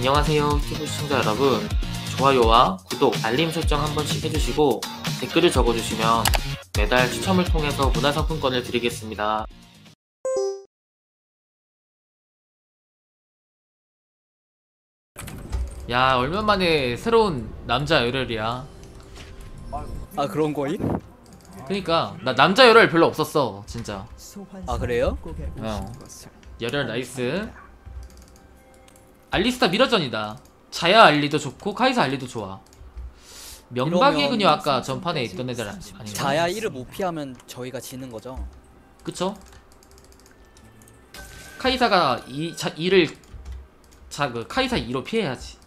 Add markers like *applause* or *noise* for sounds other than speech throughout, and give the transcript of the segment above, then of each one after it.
안녕하세요 유튜브 시청자 여러분 좋아요와 구독, 알림 설정 한 번씩 해주시고 댓글을 적어주시면 매달 추첨을 통해서 문화상품권을 드리겠습니다. 야 얼마 만에 새로운 남자 열혈이야 아 그런 거임? 그니까 나 남자 열혈 별로 없었어 진짜 아 그래요? 어. 열혈 나이스 알리스타 미러전이다 자야 알리도 좋고 카이사 알리도 좋아 명박이 이러면 그녀 아까 전판에 있던 애들 아니- 아닌가? 자야 1을 못 피하면 저희가 지는 거죠? 그쵸? 카이사가 이, 자, 2를 자, 그 카이사 2로 피해야지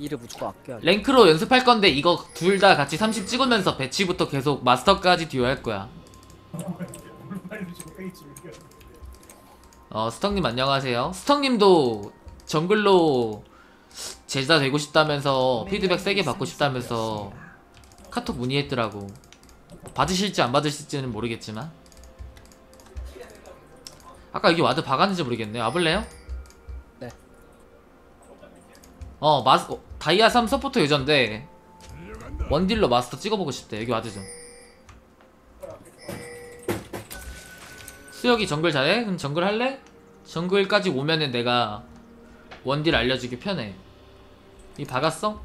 1을 무조건 아껴야 돼 랭크로 연습할 건데 이거 둘 다 같이 30 찍으면서 배치부터 계속 마스터까지 듀오 할 거야 *laughs* 어 스텅님 안녕하세요. 스텅님도 정글로 제자 되고 싶다면서 피드백 세게 받고 싶다면서 카톡 문의했더라고. 받으실지 안 받으실지는 모르겠지만. 아까 여기 와드 박았는지 모르겠네. 와볼래요? 네. 어 마스 어, 다이아 3 서포터 유저인데 원딜로 마스터 찍어보고 싶대. 여기 와드 좀 수혁이 정글 잘해? 그럼 정글 할래? 정글까지 오면은 내가 원딜 알려주기 편해. 이 박았어?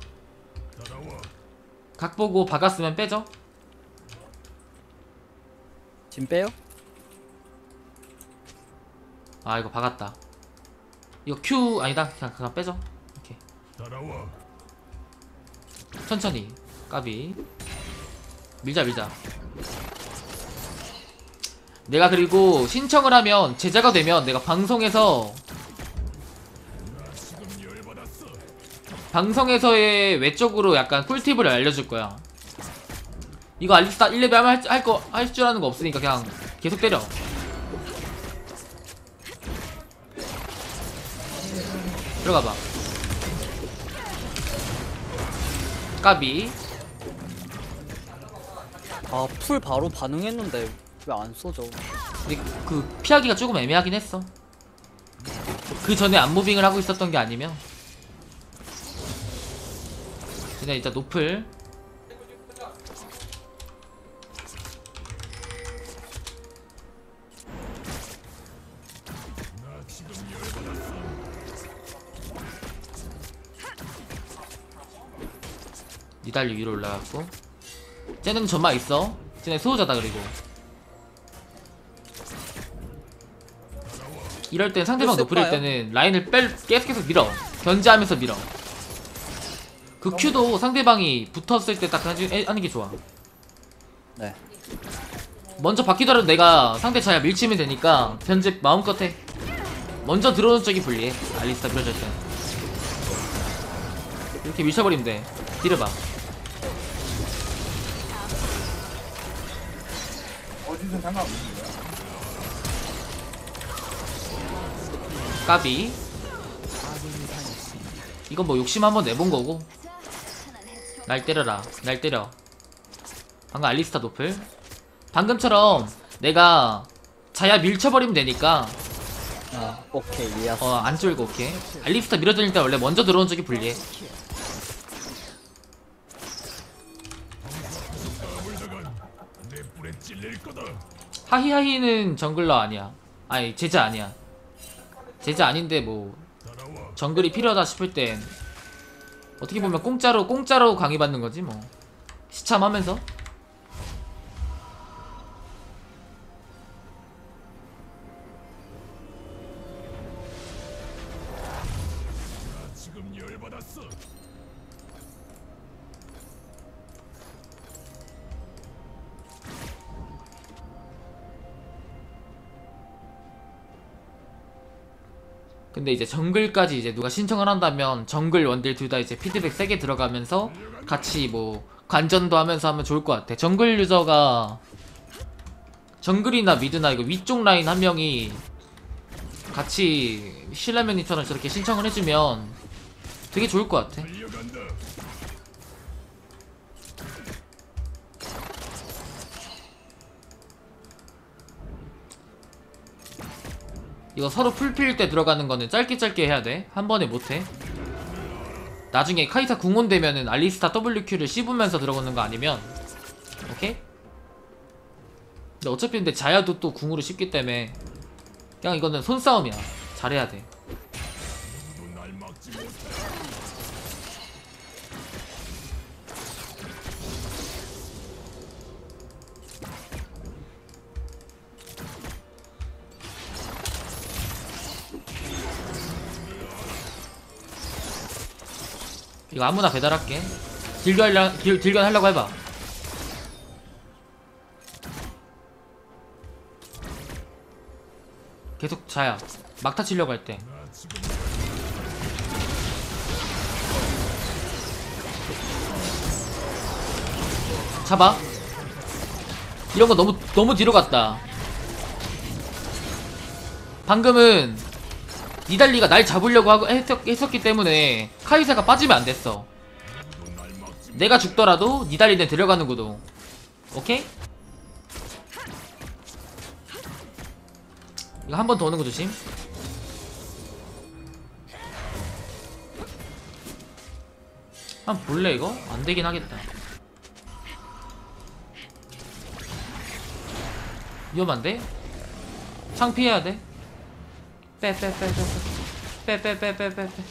각 보고 박았으면 빼죠. 지금 빼요? 아 이거 박았다. 이거 Q 아니다. 그냥 그냥 빼죠. 이렇게 천천히. 까비. 밀자 밀자 내가 그리고 신청을 하면 제자가 되면 내가 방송에서 방송에서의 외적으로 약간 꿀팁을 알려줄 거야. 이거 알리스타 1레벨 하면 할줄 아는 거 없으니까 그냥 계속 때려. 들어가봐. 까비. 아 풀 바로 반응했는데 왜 안 쏘죠? 근데 그 피하기가 조금 애매하긴 했어. 그 전에 안무빙을 하고 있었던 게 아니면. 그냥 일단 노플. 니달리 위로 올라갔고. 쟤는 전마 있어. 쟤네 수호자다 그리고 이럴 땐 상대방 노플일? 때는 라인을 뺄 계속 계속 밀어. 견제하면서 밀어. 그 큐도 상대방이 붙었을 때 딱 하는 게 좋아. 네. 먼저 바뀌더라도 내가 상대 자야 밀치면 되니까 견제 마음껏 해. 먼저 들어오는 쪽이 불리해. 알리스타 밀어줄 때 이렇게 밀쳐버리면 돼. 딜을 봐. 어디서 상관없는 거야? 까비. 이건 뭐 욕심 한번 내본 거고. 날 때려라. 날 때려. 방금 알리스타 노플. 방금처럼 내가 자야 밀쳐버리면 되니까. 아, 오케이 이해했어. 어 안 쫄고 오케이. 알리스타 밀어주니까 원래 먼저 들어오는 쪽이 불리해. 하히하히는 정글러 아니야. 아니 제자 아니야 제자 아닌데 뭐 정글이 필요하다 싶을 땐 어떻게 보면 공짜로 공짜로 강의받는 거지 뭐. 시참하면서 근데 이제 정글까지 이제 누가 신청을 한다면 정글 원딜 둘 다 이제 피드백 세게 들어가면서 같이 뭐 관전도 하면서 하면 좋을 것 같아. 정글 유저가 정글이나 미드나 이거 위쪽 라인 한 명이 같이 실라면이처럼 저렇게 신청을 해주면 되게 좋을 것 같아. 이거 서로 풀필 때 들어가는 거는 짧게 짧게 해야 돼. 한 번에 못 해. 나중에 카이사 궁온 되면은 알리스타 WQ를 씹으면서 들어가는 거 아니면 오케이? 근데 어차피 근데 자야도 또 궁으로 씹기 때문에 그냥 이거는 손싸움이야. 잘해야 돼. 이거 아무나 배달할게. 딜견 딜, 딜견 하려고 해봐. 계속 자야. 막타 치려고 할 때. 잡아. 이런 거 너무 너무 뒤로 갔다. 방금은 니달리가 날 잡으려고 하고 했었, 했었 기 때문에 카이사가 빠지면 안 됐어. 내가 죽더라도 니달리는 데려가는 구도. 오케이? 이거 한 번 더 오는 거 조심. 한 번 볼래 이거? 안 되긴 하겠다. 위험한데? 창피해야 돼. 빼빼빼 빼 빼 빼 빼 빼 빼 빼 빼 빼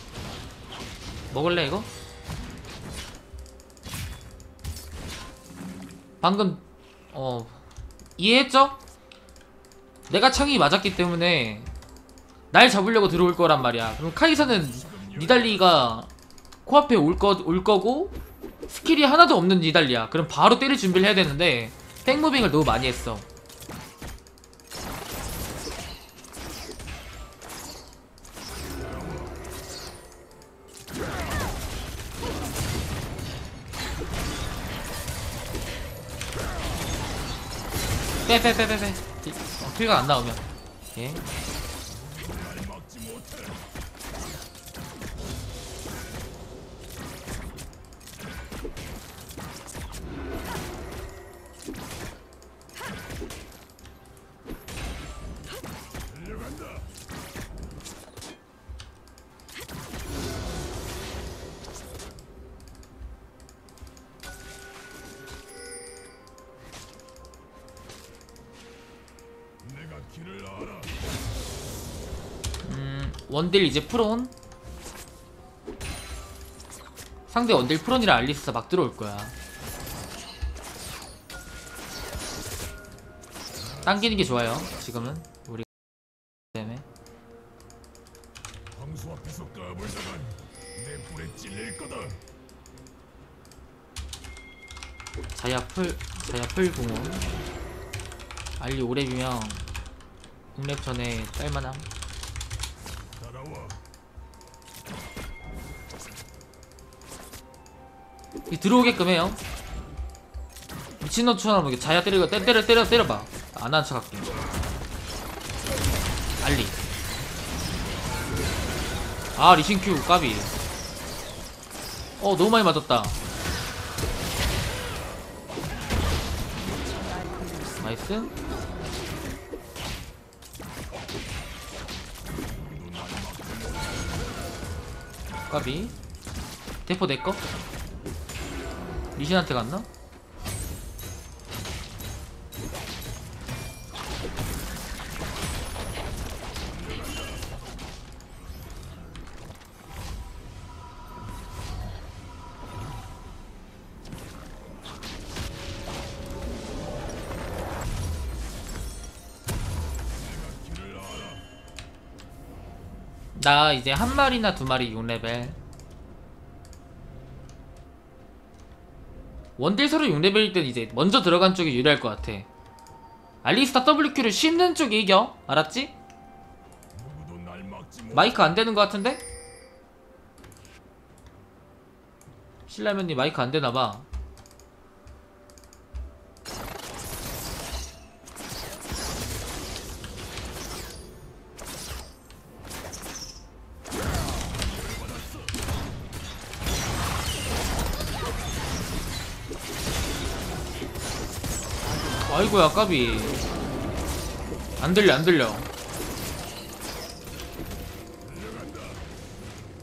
먹을래, 이거? 방금, 어, 이해했죠? 내가 창이 맞았기 때문에 날 잡으려고 들어올 거란 말이야. 그럼 카이사는 니달리가 코앞에 올, 거, 올 거고 스킬이 하나도 없는 니달리야. 그럼 바로 때릴 준비를 해야 되는데 백무빙을 너무 많이 했어. 빼빼빼 빼빼. 어, 킬가 안 나오면. 예 원딜 이제 프론 상대 원딜 프론이랑 알리스가 막 들어올 거야. 당기는 게 좋아요 지금은. 우리 때문에. 황수 앞에서 까불다간 내 불에 찔릴 거다. 자야 풀 자야 풀 공원. 알리 오랩이면 공랩 전에 딸만함 들어오게끔 해요. 미친놈처럼 이렇게 자야 때리고 때려 때려 때려 때려봐. 안 하는 척할게. 알리. 아 리신큐 까비. 어 너무 많이 맞았다. 나이스. 까비. 대포 내꺼? 리신한테 갔나? 나 이제 한 마리나 두 마리 6레벨 원딜 서로 6레벨일 땐 이제 먼저 들어간 쪽이 유리할 것 같아 알리스타 WQ를 씹는 쪽이 이겨 알았지? 마이크 안 되는 것 같은데? 신라면님 마이크 안 되나봐 아이고야 까비. 안 들려 안 들려.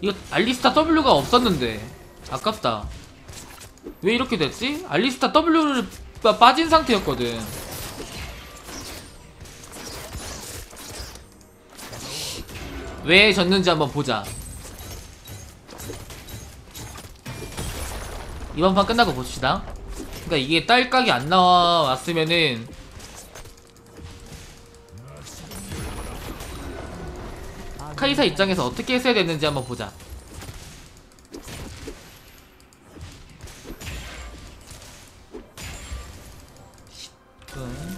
이거 알리스타 W가 없었는데. 아깝다. 왜 이렇게 됐지? 알리스타 W를 빠진 상태였거든. 왜 졌는지 한번 보자. 이번 판 끝나고 봅시다. 그러니까 이게 딸깍이 안 나왔으면은 카이사 입장에서 어떻게 했어야 됐는지 한번 보자 음.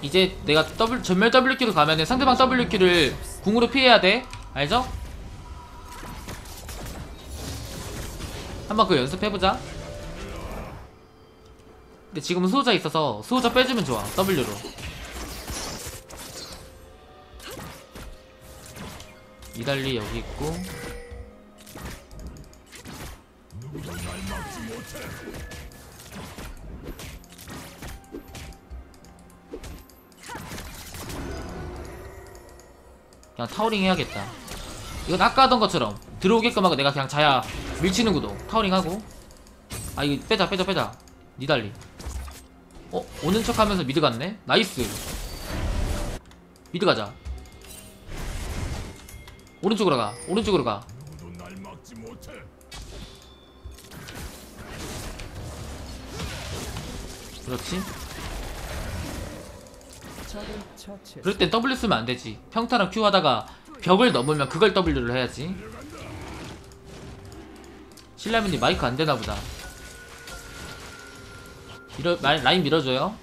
이제 내가 W, 전멸 W키로 가면은 상대방 W키를 궁으로 피해야 돼 알죠? 한번 그 연습해보자. 근데 지금 수호자 있어서 수호자 빼주면 좋아 W로. 이달리 여기 있고. 그냥 타워링 해야겠다. 이건 아까 하던 것처럼 들어오게끔 하고 내가 그냥 자야 밀치는 구도. 타워링 하고. 아 이거 빼자 빼자 빼자. 니달리. 어? 오는 척 하면서 미드 갔네? 나이스. 미드 가자. 오른쪽으로 가. 오른쪽으로 가. 그렇지? 그럴 땐 W 쓰면 안 되지. 평타랑 Q 하다가 벽을 넘으면 그걸 W를 해야지 신라면이 마이크 안 되나 보다. 밀어, 마, 라인 밀어줘요.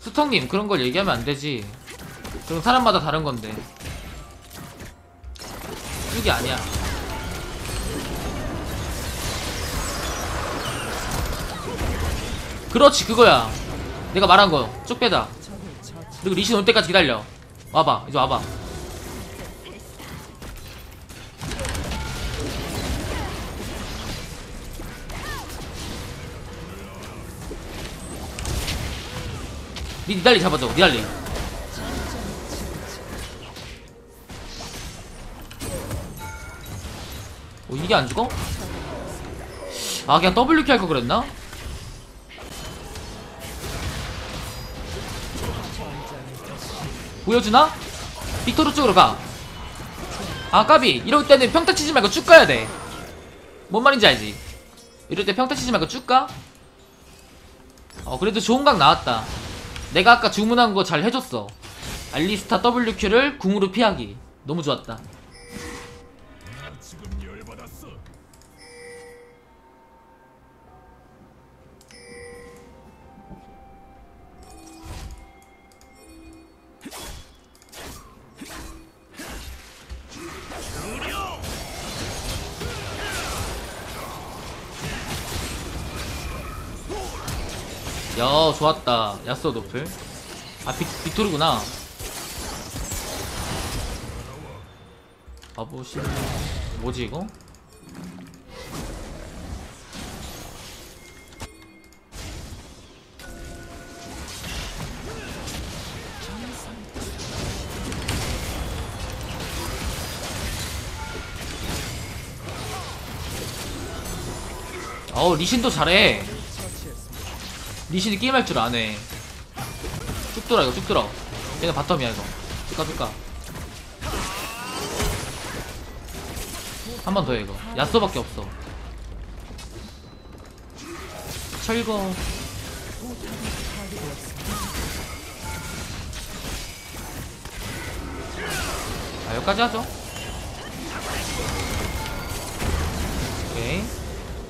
수턱님 그런 걸 얘기하면 안 되지. 그럼 사람마다 다른 건데. 그게 아니야. 그렇지 그거야. 내가 말한 거. 쭉 빼자 그리고 리신 올 때까지 기다려 와봐 이제 와봐 니 니달리 잡아줘 니달리 어 이게 안 죽어? 아 그냥 WK 할거 그랬나? 보여주나? 빅토르 쪽으로 가. 아 까비 이럴 때는 평타 치지 말고 쭉 가야 돼. 뭔 말인지 알지? 이럴 때 평타 치지 말고 쭉 가. 어 그래도 좋은 각 나왔다. 내가 아까 주문한 거 잘 해줬어. 알리스타 WQ를 궁으로 피하기. 너무 좋았다. 좋았다. 야스오 노플. 아 빅, 빅토르구나. 바보시 뭐지 이거? 어 리신도 잘해 리신이 게임할 줄 아네. 쭉 돌아 이거 쭉 돌아. 얘가 바텀이야 이거. 쭉 가 쭉가 한 번 더 해 이거. 야쏘밖에 없어. 철거. 아 여기까지 하죠? 오케이.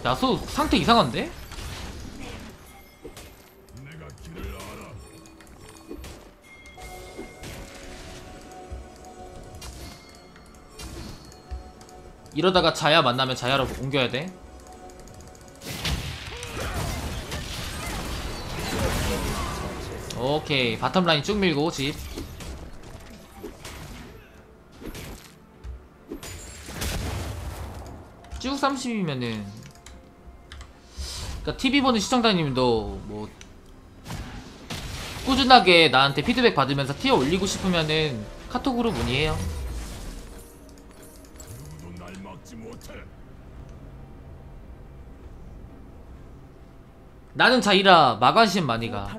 야쏘 상태 이상한데? 이러다가 자야 만나면 자야로 옮겨야 돼. 오케이 바텀 라인 쭉 밀고 집. 쭉 30이면은 그러니까 TV 보는 시청자님도 뭐 꾸준하게 나한테 피드백 받으면서 티어 올리고 싶으면은 카톡으로 문의해요. 나는 자이라 마관심 많이 가.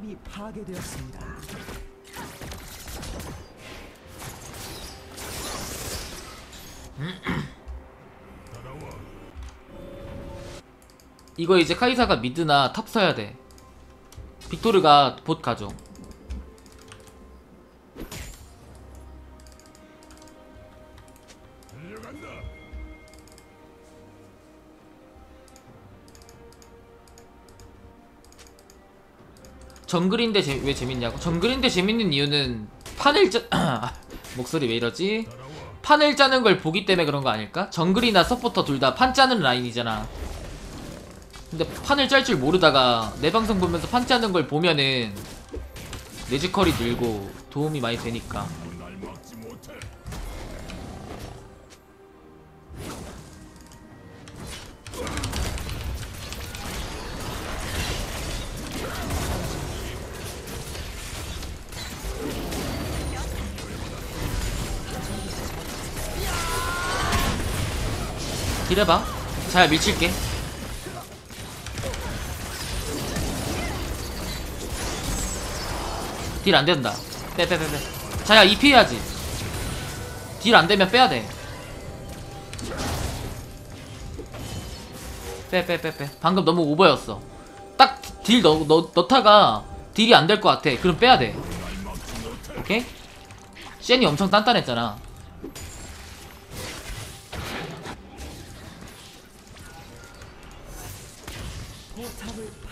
이거 이제 카이사가 미드나 탑 써야 돼. 빅토르가 봇 가죠. 정글인데 재- 왜 재밌냐고? 정글인데 재밌는 이유는 판을 짜 *clears throat* 목소리 왜 이러지? 판을 짜는 걸 보기 때문에 그런 거 아닐까? 정글이나 서포터 둘 다 판 짜는 라인이잖아. 근데 판을 짤 줄 모르다가 내 방송 보면서 판 짜는 걸 보면은 내지컬이 늘고 도움이 많이 되니까. 딜해봐. 잘 밀칠게. 딜 안 된다. 빼, 빼, 빼, 빼. 자야, 이 피해야지. 딜 안 되면 빼야 돼. 빼, 빼, 빼, 빼. 방금 너무 오버였어. 딱 딜 넣다가 딜이 안 될 것 같아. 그럼 빼야 돼. 오케이? 쉔이 엄청 단단했잖아.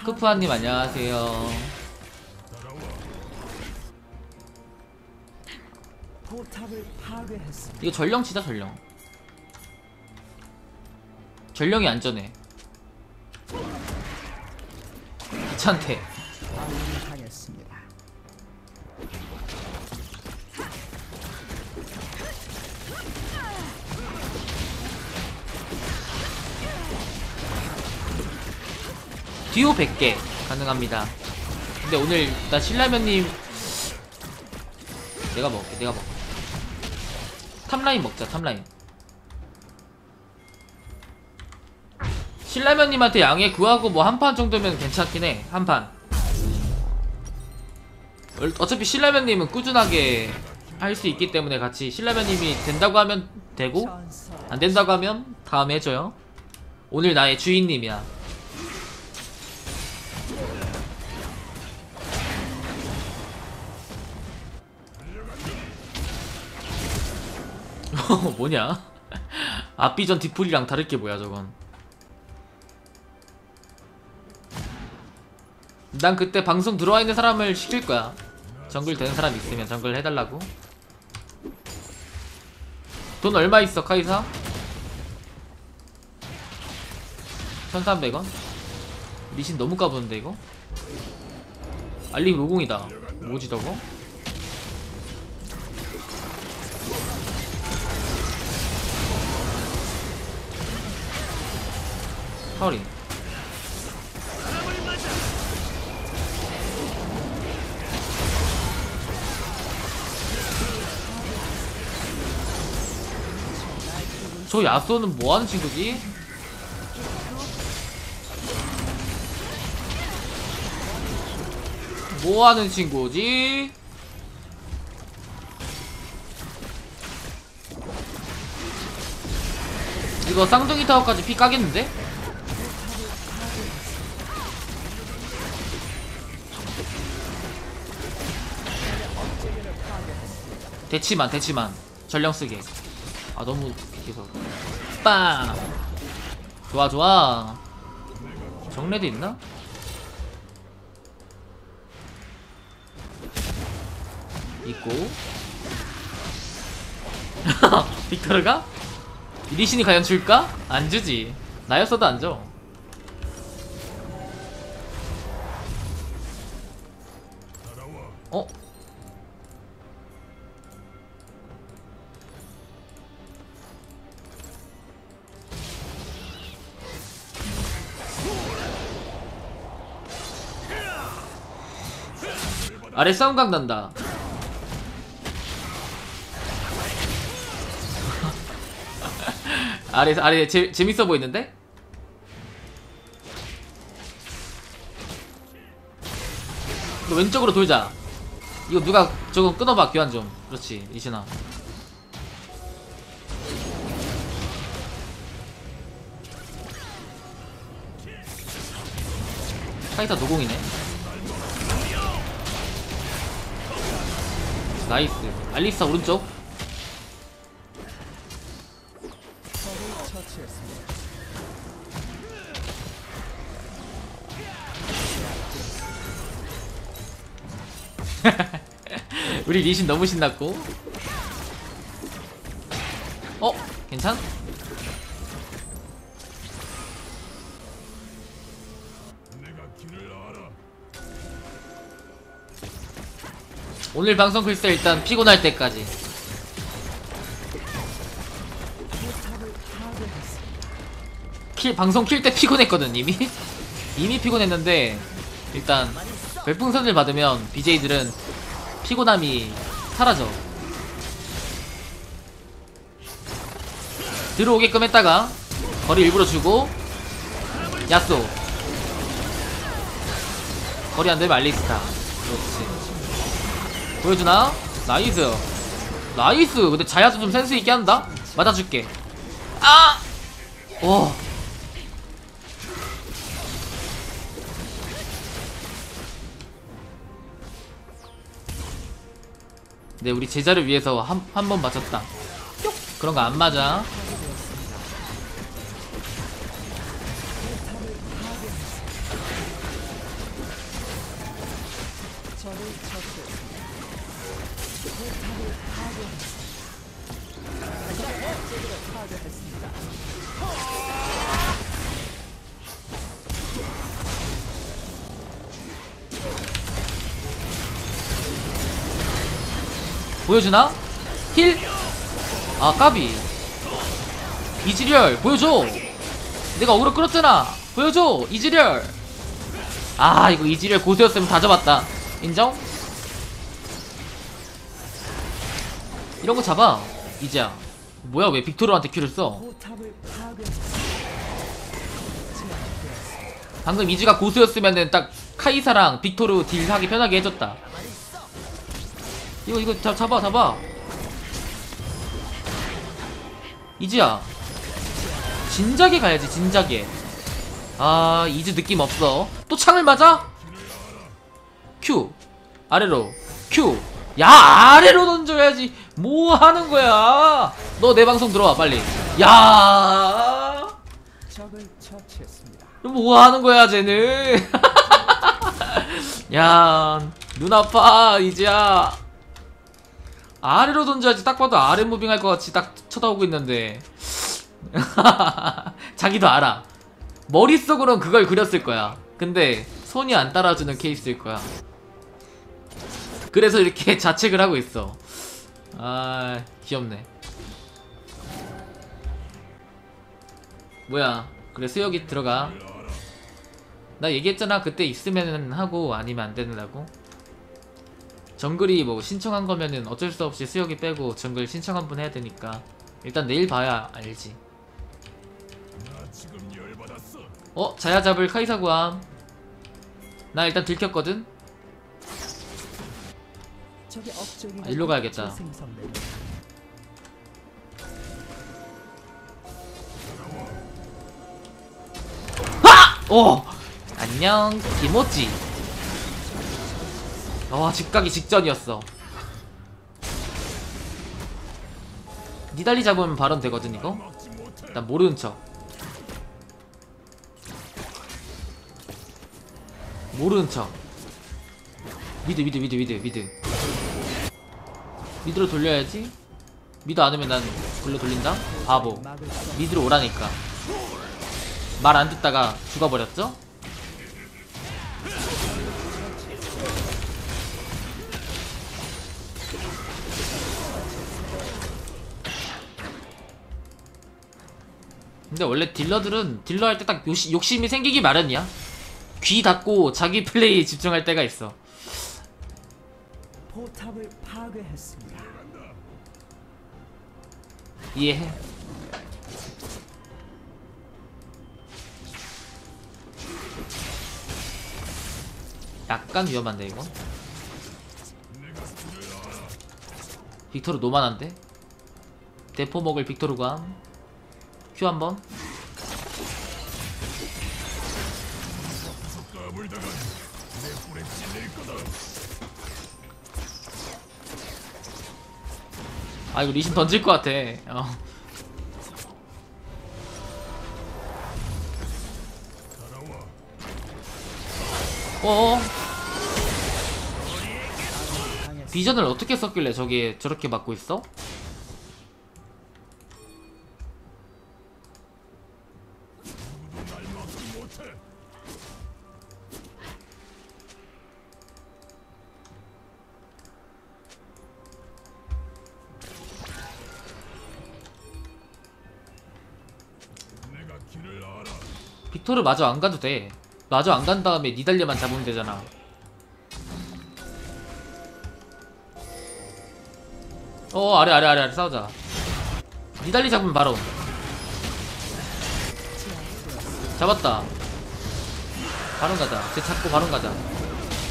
크프아님 안녕하세요. 이거 전령 치자 전령. 전령이 안전해. 귀찮대. 듀오 100개 가능합니다. 근데 오늘 나 신라면님 내가 먹을게 내가 먹어. 탑라인 먹자 탑라인. 신라면님한테 양해 구하고 뭐 한 판 정도면 괜찮긴 해. 한 판. 얼- 어차피 신라면님은 꾸준하게 할 수 있기 때문에 같이 신라면님이 된다고 하면 되고 안 된다고 하면 다음에 해줘요. 오늘 나의 주인님이야. *laughs* 뭐냐? 앞비전 뒷풀이랑 다를 게 뭐야 저건? 난 그때 방송 들어와 있는 사람을 시킬 거야. 정글 되는 사람 있으면 정글 해달라고. 돈 얼마 있어 카이사? 1300원? 미신 너무 까부는데 이거? 알림 로공이다 뭐지 저거? 파울이 저 야쏘는 뭐하는 친구지? 뭐하는 친구지? 이거 쌍둥이 타워까지 피 까겠는데? 대치만 대치만 전령 쓰게 아 너무 계속 빵 좋아 좋아 정례도 있나? 있고 *laughs* 빅토르가? 리신이 과연 줄까? 안 주지 나였어도 안 줘. 아래 싸움각 난다. *laughs* 아래 아래 재, 재밌어 보이는데? 너 왼쪽으로 돌자. 이거 누가 저거 끊어봐 교환 좀. 그렇지 이신아. 카이사 노공이네 나이스 알리스타 오른쪽. *laughs* 우리 리신 너무 신났고 어? 괜찮? 오늘 방송 글쎄 일단 피곤할 때까지. 킬 방송 킬 때 피곤했거든 이미? *laughs* 이미 피곤했는데 일단 별풍선을 받으면 BJ들은 피곤함이 사라져. 들어오게끔 했다가 거리 일부러 주고 야쏘. 거리 안되면 알리스타. 그렇지 보여주나? 나이스 나이스 근데 자야도 좀 센스있게 한다? 맞아줄게 아! 오 네, 우리 제자를 위해서 한, 한 번 맞췄다. 그런 거 안 맞아. 보여주나? 힐? 아, 까비. 이즈리얼, 보여줘! 내가 어그로 끌었잖아! 보여줘! 이즈리얼! 아, 이거 이즈리얼 고수였으면 다 잡았다. 인정? 이런 거 잡아. 이제야. 뭐야, 왜 빅토르한테 큐를 써? 방금 이즈가 고수였으면은 딱 카이사랑 빅토르 딜 하기 편하게 해줬다. 이거 이거 잡, 잡아 잡아. 이즈야. 진작에 가야지 진작에. 아 이즈 느낌 없어. 또 창을 맞아? Q 아래로 Q. 야 아래로 던져야지. 뭐 하는 거야? 너 내 방송 들어와 빨리. 야. 처치했습니다. 뭐 하는 거야, 쟤는? *laughs* 야, 눈 아파, 이제야. 아래로 던져야지. 딱 봐도 아래 무빙 할 것 같이 딱 쳐다보고 있는데. *laughs* 자기도 알아. 머릿속으론 그걸 그렸을 거야. 근데 손이 안 따라주는 케이스일 거야. 그래서 이렇게 *laughs* 자책을 하고 있어. 아, 귀엽네. 뭐야. 그래, 수혁이 들어가. 나 얘기했잖아 그때 있으면은 하고 아니면 안 된다고 정글이 뭐 신청한 거면은 어쩔 수 없이 수혁이 빼고 정글 신청 한번 해야 되니까 일단 내일 봐야 알지. 어? 자야 잡을 카이사 구함 나 일단 들켰거든? 아, 일로 가야겠다. 오! 안녕 김오찌 와 집가기 직전이었어. 니달리 잡으면 발언 되거든 이거. 일단 모르는 척. 모르는 척. 미드 미드 미드 미드 미드. 미드로 돌려야지. 미드 안 오면 난 글로 돌린다. 바보. 미드로 오라니까. 말 안 듣다가 죽어버렸죠? 근데 원래 딜러들은 딜러 할 때 딱 욕심이 생기기 마련이야 귀 닫고 자기 플레이에 집중할 때가 있어 포탑을 파괴했습니다. 이해해. 약간 위험한데 이거. 빅토르 노만한데? 대포 먹을 빅토르가 큐 한번. 아 이거 리신 던질 것 같아 어. 따라와. 어 비전을 어떻게 썼길래 저게 저렇게 맞고 있어? 빅토르 마저 안 가도 돼. 마저 안 간 다음에 니달리만 잡으면 되잖아. 어 아래 아래 아래 아래 싸우자. 니달리 잡으면 바로. 잡았다. 바론 가자. 쟤 잡고 바론 가자.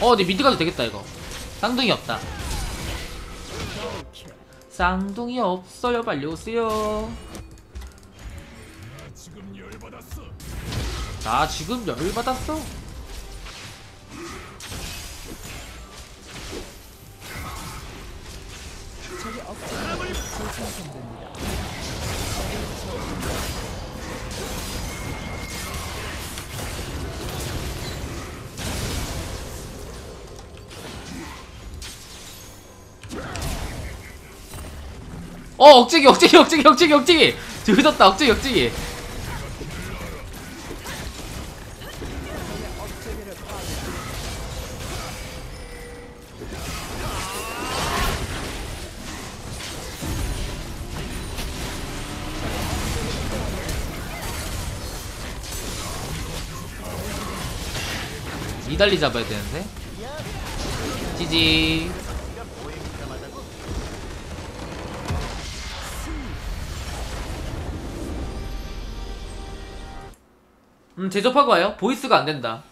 어내 미드 가도 되겠다 이거. 쌍둥이 없다. 쌍둥이 없어요. 빨리 오세요 나 지금 열받았어. 어 억제기 억제기 억제기 억제기 억제기 조졌다 억제기 억제기 이달리 잡아야 되는데? 지지. 음 제접하고 와요. 보이스가 안 된다